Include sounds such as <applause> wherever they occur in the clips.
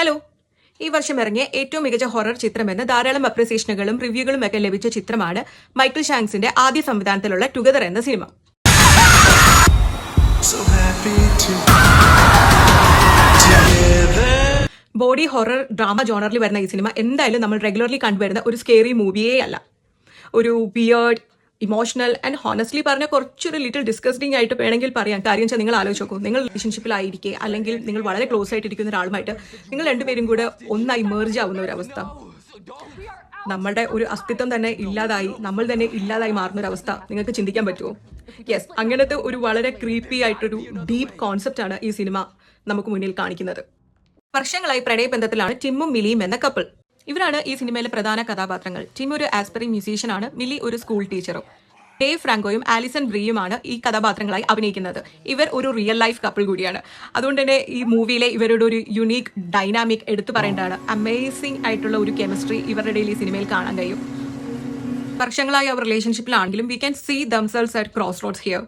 Hello ഈ വർഷം ഇറങ്ങിയ ഏറ്റവും മികച്ച ഹൊറർ ചിത്രമെന്ന് ധാരാളം അപ്രിസിയേഷനുകളും റിവ്യൂകളും ഒക്കെ ലഭിച്ച ചിത്രമാണ് മൈക്കിൾ ഷാങ്സിന്റെ ആദ്യ സംവിധാനത്തിലുള്ള ടുഗദർ എന്ന സിനിമ. ബോഡി ഹൊറർ ഡ്രാമ ജോണറിൽ വരുന്ന ഈ സിനിമ എന്തായാലും നമ്മൾ റെഗുലർലി കണ്ടുവരുന്ന ഒരു സ്കേറി മൂവിയേ അല്ല ഒരു ബിയേർഡ് ഇമോഷണൽ ആൻഡ് ഹോണസ്റ്റ്ലി പറഞ്ഞ കുറച്ചൊരു ലിറ്റിൽ ഡിസ്കസ്റ്റിംഗ് ആയിട്ട് വേണമെങ്കിൽ പറയാം. കാര്യം വെച്ചാൽ നിങ്ങൾ ആലോചിച്ച് നോക്കൂ. നിങ്ങൾ റിലേഷൻഷിപ്പിലായിരിക്കെ അല്ലെങ്കിൽ നിങ്ങൾ വളരെ ക്ലോസ് ആയിട്ട് ഇരിക്കുന്ന ഒരാളുമായിട്ട് നിങ്ങൾ രണ്ടുപേരും കൂടെ ഒന്നായി മേർജ് ആവുന്ന ഒരു അവസ്ഥ. നമ്മളുടെ ഒരു അസ്തിത്വം തന്നെ ഇല്ലാതായി നമ്മൾ തന്നെ ഇല്ലാതായി മാറുന്ന ഒരു അവസ്ഥ നിങ്ങൾക്ക് ചിന്തിക്കാൻ പറ്റുമോ യെസ് അങ്ങനത്തെ ഒരു വളരെ ക്രീപ്പി ആയിട്ടൊരു ഡീപ്പ് കോൺസെപ്റ്റ് ആണ് ഈ സിനിമ നമുക്ക് മുന്നിൽ കാണിക്കുന്നത്. വർഷങ്ങളായി പ്രണയബന്ധത്തിലാണ് ടിമ്മും മിലിയും എന്ന കപ്പിൾ ഇവരാണ് ഈ സിനിമയിലെ പ്രധാന കഥാപാത്രങ്ങൾ. ടിം ഒരു ആസ്പെറി മ്യൂസീഷ്യൻ ആണ്. മിലി ഒരു സ്കൂൾ ടീച്ചറും ഡേവ് ഫ്രാങ്കോയും ആലിസൺ ബ്രിയുമാണ് ഈ കഥാപാത്രങ്ങളായി അഭിനയിക്കുന്നത്. ഇവർ ഒരു റിയൽ ലൈഫ് കപ്പിൾ കൂടിയാണ്. അതുകൊണ്ട് തന്നെ ഈ മൂവിയിലെ ഇവരുടെ ഒരു യുണീക്ക് ഡൈനാമിക് എടുത്തു പറയേണ്ടതാണ്. അമേസിംഗ് ആയിട്ടുള്ള ഒരു കെമിസ്ട്രി ഇവരുടെ ഇടയിൽ ഈ സിനിമയിൽ കാണാൻ കഴിയും. വർഷങ്ങളായി അവർ റിലേഷൻഷിപ്പിലാണെങ്കിലും we can see damsels at crossroads here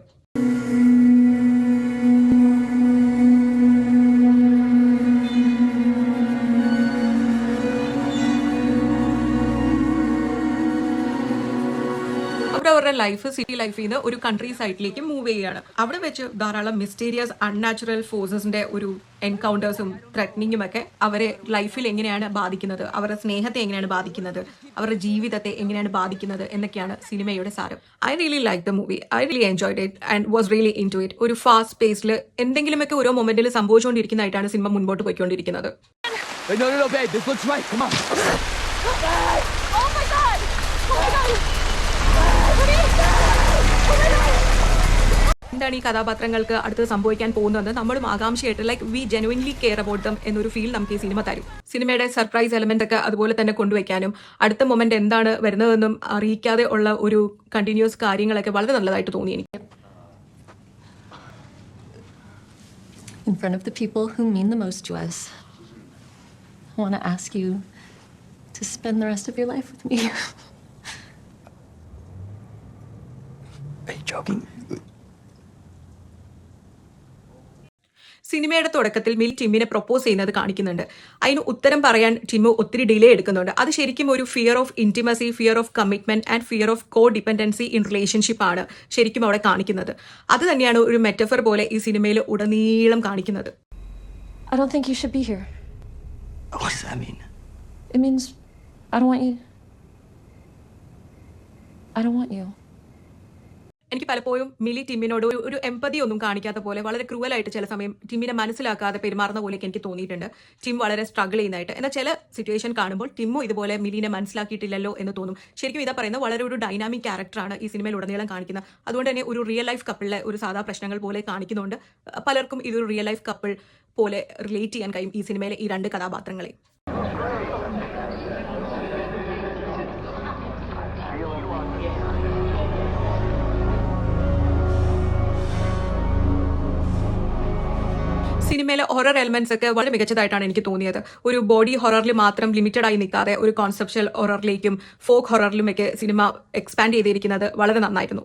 life city ലൈഫിൽ നിന്ന് ഒരു കൺട്രി സൈഡിലേക്ക് മൂവ് ചെയ്യുകയാണ് അവിടെ വെച്ച് ധാരാളം മിസ്റ്റീരിയസ് അൺനാച്ചുറൽ ഫോഴ്സസിന്റെ ഒരു എൻകൗണ്ടേഴ്സും ത്രെറ്റനിങ്ങും ഒക്കെ അവരെ ലൈഫിൽ എങ്ങനെയാണ് ബാധിക്കുന്നത് അവരുടെ സ്നേഹത്തെ എങ്ങനെയാണ് ബാധിക്കുന്നത് അവരുടെ ജീവിതത്തെ എങ്ങനെയാണ് ബാധിക്കുന്നത് എന്നൊക്കെയാണ് സിനിമയുടെ സാരം I really like the movie I really enjoyed it and was really into it ഒരു ഫാസ്റ്റ് പേസിൽ എന്തെങ്കിലുമൊക്കെ ഓരോ മൊമെന്റിൽ സംഭവിച്ചുകൊണ്ടിരിക്കുന്നതായിട്ടാണ് സിനിമ മുൻപോട്ട് പോയിക്കൊണ്ടിരിക്കുന്നത് Hey, no, no, no, babe. This looks right. Come on. Oh my god! Oh my god! എന്താണ് ഈ കഥാപാത്രങ്ങൾക്ക് അടുത്ത് സംഭവിക്കാൻ പോകുന്നത് നമ്മളും ആകാംക്ഷയായിട്ട് like we genuinely care about them എന്നൊരു ഫീൽ നമുക്ക് ഈ സിനിമ തരും സിനിമയുടെ സർപ്രൈസ് എലമെന്റ് ഒക്കെ അതുപോലെ തന്നെ കൊണ്ടുവയ്ക്കാനും അടുത്ത മൊമെന്റ് എന്താണ് വരുന്നതെന്നും അറിയിക്കാതെ ഉള്ള ഒരു കണ്ടിന്യൂസ് കാര്യങ്ങളൊക്കെ വളരെ നല്ലതായിട്ട് തോന്നി എനിക്ക് in front of the people who mean the most to us. I want to ask you to spend the rest of your life with me. <laughs> Are you joking? സിനിമയുടെ തുടക്കത്തിൽ മിൽ ടിമ്മിനെ പ്രൊപ്പോസ് ചെയ്യുന്നത് കാണിക്കുന്നുണ്ട് അതിന് ഉത്തരം പറയാൻ ടിമ്മ് ഒത്തിരി ഡിലേ എടുക്കുന്നുണ്ട് അത് ശരിക്കും ഒരു fear of intimacy fear of commitment and fear of codependency in relationship ആണ് ശരിക്കും അവിടെ കാണിക്കുന്നത് അത് തന്നെയാണ് ഒരു മെറ്റഫർ പോലെ ഈ സിനിമയിൽ ഉടനീളം കാണിക്കുന്നത് I don't think you should be here. What does that mean? It means I don't want you. I don't want you. എനിക്ക് പലപ്പോഴും മിലി ടിമ്മിനോട് ഒരു എമ്പതി ഒന്നും കാണിക്കാത്ത പോലെ വളരെ ക്രൂവലായിട്ട് ചില സമയം ടിമ്മിനെ മനസ്സിലാക്കാതെ പെരുമാറുന്ന പോലെയൊക്കെ എനിക്ക് തോന്നിയിട്ടുണ്ട്. ടിം വളരെ സ്ട്രഗിൾ ചെയ്യുന്നതായിട്ട്. എന്നാൽ ചില സിറ്റുവേഷൻ കാണുമ്പോൾ ടിമ്മും ഇതുപോലെ മിലിനെ മനസ്സിലാക്കിയിട്ടില്ലല്ലോ എന്ന് തോന്നും. ശരിക്കും ഇതാ പറയുന്നത് വളരെ ഒരു ഡൈനാമിക് ക്യാരക്ടറാണ് ഈ സിനിമയിൽ ഉടനീളം കാണിക്കുന്നത് അതുകൊണ്ട് തന്നെ ഒരു റിയൽ ലൈഫ് കപ്പിളിലെ ഒരു സാധാ പ്രശ്നങ്ങൾ പോലെ കാണിക്കുന്നുണ്ട്. പലർക്കും ഇതൊരു റിയൽ ലൈഫ് കപ്പിൾ പോലെ റിലേറ്റ് ചെയ്യാൻ കഴിയും ഈ സിനിമയിലെ ഈ രണ്ട് കഥാപാത്രങ്ങളെ. സിനിമയിലെ ഹൊറർ എലമെന്റ്സ് ഒക്കെ വളരെ മികച്ചതായിട്ടാണ് എനിക്ക് തോന്നിയത്. ഒരു ബോഡി ഹൊററിൽ മാത്രം ലിമിറ്റഡ് ആയി നിൽക്കാതെ ഒരു കോൺസെപ്ഷ്യൽ ഹൊററിലേക്കും ഫോക്ക് ഹൊററിലും ഒക്കെ സിനിമ എക്സ്പാൻഡ് ചെയ്തിരിക്കുന്നത് വളരെ നന്നായിരുന്നു.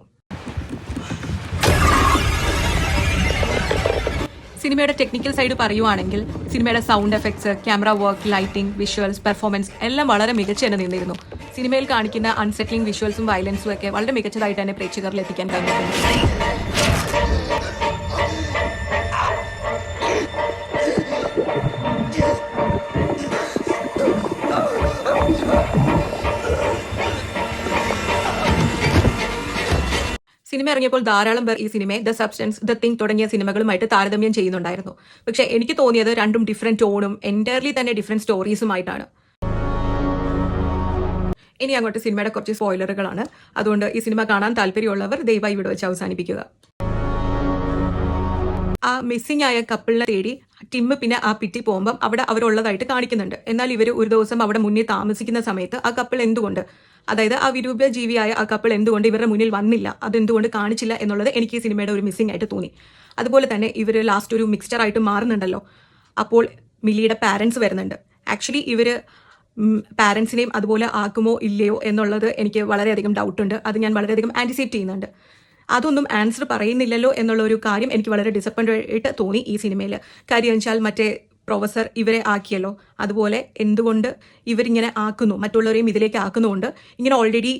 സിനിമയുടെ ടെക്നിക്കൽ സൈഡ് പറയുവാണെങ്കിൽ സിനിമയുടെ sound effects camera work lighting visuals performance എല്ലാം വളരെ മികച്ച തന്നെ നിന്നിരുന്നു. സിനിമയിൽ കാണിക്കുന്ന അൺസെറ്റിംഗ് വിഷ്വൽസും വയലൻസും ഒക്കെ വളരെ മികച്ചതായിട്ട് തന്നെ പ്രേക്ഷകരിൽ എത്തിക്കാൻ കഴിഞ്ഞിട്ടുണ്ട്. സിനിമ ഇറങ്ങിയപ്പോൾ ധാരാളം പേർ ഈ സിനിമയെ ദ സബ്സ്റ്റൻസ് ദ തിങ് തുടങ്ങിയ സിനിമകളുമായിട്ട് താരതമ്യം ചെയ്യുന്നുണ്ടായിരുന്നു. പക്ഷെ എനിക്ക് തോന്നിയത് രണ്ടും ഡിഫറെന്റ് ടോണും എന്റയർലി തന്നെ ഡിഫറെന്റ് സ്റ്റോറീസുമായിട്ടാണ് ഇനി അങ്ങോട്ട് സിനിമയുടെ കുറച്ച് സ്പോയിലറുകളാണ് അതുകൊണ്ട് ഈ സിനിമ കാണാൻ താല്പര്യമുള്ളവർ ദയവായി ഇവിടെ വെച്ച് അവസാനിപ്പിക്കുക. ആ മിസ്സിംഗ് ആയ കപ്പിളിനെ തേടി ടിമ്മ് പിന്നെ ആ പിറ്റി പോകുമ്പം അവിടെ അവരുള്ളതായിട്ട് കാണിക്കുന്നുണ്ട്. എന്നാൽ ഇവർ ഒരു ദിവസം അവിടെ മുന്നിൽ താമസിക്കുന്ന സമയത്ത് ആ കപ്പിൾ എന്തുകൊണ്ട് അതായത് ആ വിരൂപ ജീവിയായ ആ കപ്പിൾ എന്തുകൊണ്ട് ഇവരുടെ മുന്നിൽ വന്നില്ല? അതെന്തുകൊണ്ട് കാണിച്ചില്ല എന്നുള്ളത് എനിക്ക് ഈ സിനിമയുടെ ഒരു മിസ്സിംഗ് ആയിട്ട് തോന്നി. അതുപോലെ തന്നെ ഇവർ ലാസ്റ്റ് ഒരു മിക്സ്ചർ ആയിട്ട് മാറുന്നുണ്ടല്ലോ. അപ്പോൾ മില്ലിയുടെ പാരൻസ് വരുന്നുണ്ട്. ആക്ച്വലി ഇവർ പാരൻസിനെയും അതുപോലെ ആക്കുമോ ഇല്ലയോ എന്നുള്ളത് എനിക്ക് വളരെയധികം ഡൗട്ടുണ്ട് അത് ഞാൻ വളരെയധികം ആന്റിസിപ്പേറ്റ് ചെയ്യുന്നുണ്ട്. അതൊന്നും ആൻസർ പറയുന്നില്ലല്ലോ എന്നുള്ള ഒരു കാര്യം എനിക്ക് വളരെ ഡിസപ്പോയിന്റ് ആയിട്ട് തോന്നി ഈ സിനിമയിൽ കാര്യം വെച്ചാൽ മറ്റേ പ്രൊഫസർ ഇവരെ ആക്കിയല്ലോ. അതുപോലെ എന്തുകൊണ്ട് ഇവരിങ്ങനെ ആക്കുന്നു? മറ്റുള്ളവരെയും ഇതിലേക്ക് ആക്കുന്നുകൊണ്ട് ഇങ്ങനെ ഓൾറെഡി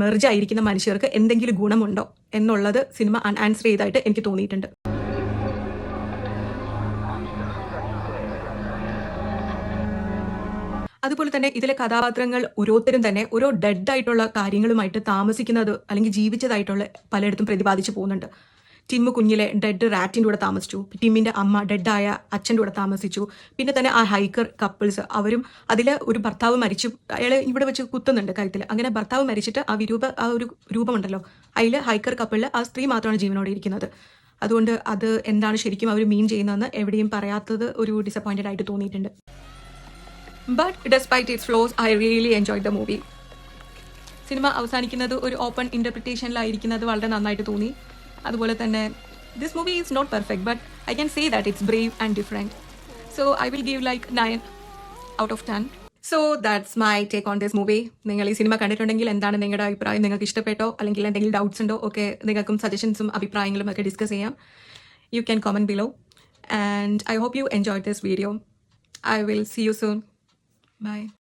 മെർജ് ആയിരിക്കുന്ന മനുഷ്യർക്ക് എന്തെങ്കിലും ഗുണമുണ്ടോ എന്നുള്ളത് സിനിമ ആൻസർ ചെയ്തായിട്ട് എനിക്ക് തോന്നിയിട്ടുണ്ട്. അതുപോലെ തന്നെ ഇതിലെ കഥാപാത്രങ്ങൾ ഓരോരുത്തരും തന്നെ ഓരോ ഡെഡ് ആയിട്ടുള്ള കാര്യങ്ങളുമായിട്ട് താമസിക്കുന്നത് അല്ലെങ്കിൽ ജീവിച്ചതായിട്ടുള്ള പലയിടത്തും പ്രതിപാദിച്ചു പോകുന്നുണ്ട്. ടിമ്മ് കുഞ്ഞിലെ ഡെഡ് റാറ്റിന്റെ കൂടെ താമസിച്ചു. ടിമ്മിന്റെ അമ്മ ഡെഡായ അച്ഛന്റെ കൂടെ താമസിച്ചു. പിന്നെ തന്നെ ആ ഹൈക്കർ കപ്പിൾസ് അവരും അതിൽ ഒരു ഭർത്താവ് മരിച്ചു. അയാളെ ഇവിടെ വെച്ച് കുത്തുന്നുണ്ട് കഴുത്തിൽ. അങ്ങനെ ഭർത്താവ് മരിച്ചിട്ട് ആ വിരൂപ ആ ഒരു രൂപമുണ്ടല്ലോ. അതിൽ ഹൈക്കർ കപ്പിളിൽ ആ സ്ത്രീ മാത്രമാണ് ജീവനോടെ ഇരിക്കുന്നത്. അതുകൊണ്ട് അത് എന്താണ് ശരിക്കും അവർ മീൻ ചെയ്യുന്നതെന്ന് എവിടെയും പറയാത്തത് ഒരു ഡിസപ്പോയിന്റഡ് ആയിട്ട് തോന്നിയിട്ടുണ്ട്. But despite its flaws I really enjoy the movie cinema അവസാനിക്കുന്നത് ഒരു ഓപ്പൺ ഇന്റർപ്രിറ്റേഷനിലായിരിക്കുന്നത് വളരെ നന്നായിട്ട് തോന്നി. അതുപോലെ തന്നെ this movie is not perfect but I can say that it's brave and different so I will give like nine out of ten so that's my take on this movie നിങ്ങൾ ഈ cinema കണ്ടിട്ടുണ്ടെങ്കിൽ എന്താണ് നിങ്ങളുടെ അഭിപ്രായം? നിങ്ങൾക്ക് ഇഷ്ടപ്പെട്ടോ? അല്ലെങ്കിൽ എന്തെങ്കിലും ഡൗട്ട്സ് ഉണ്ടോ? ഒക്കെ നിങ്ങൾക്കും സജഷൻസും അഭിപ്രായങ്ങളും ഒക്കെ ഡിസ്കസ് ചെയ്യാം. You can comment below and I hope you enjoy this video I will see you soon Bye.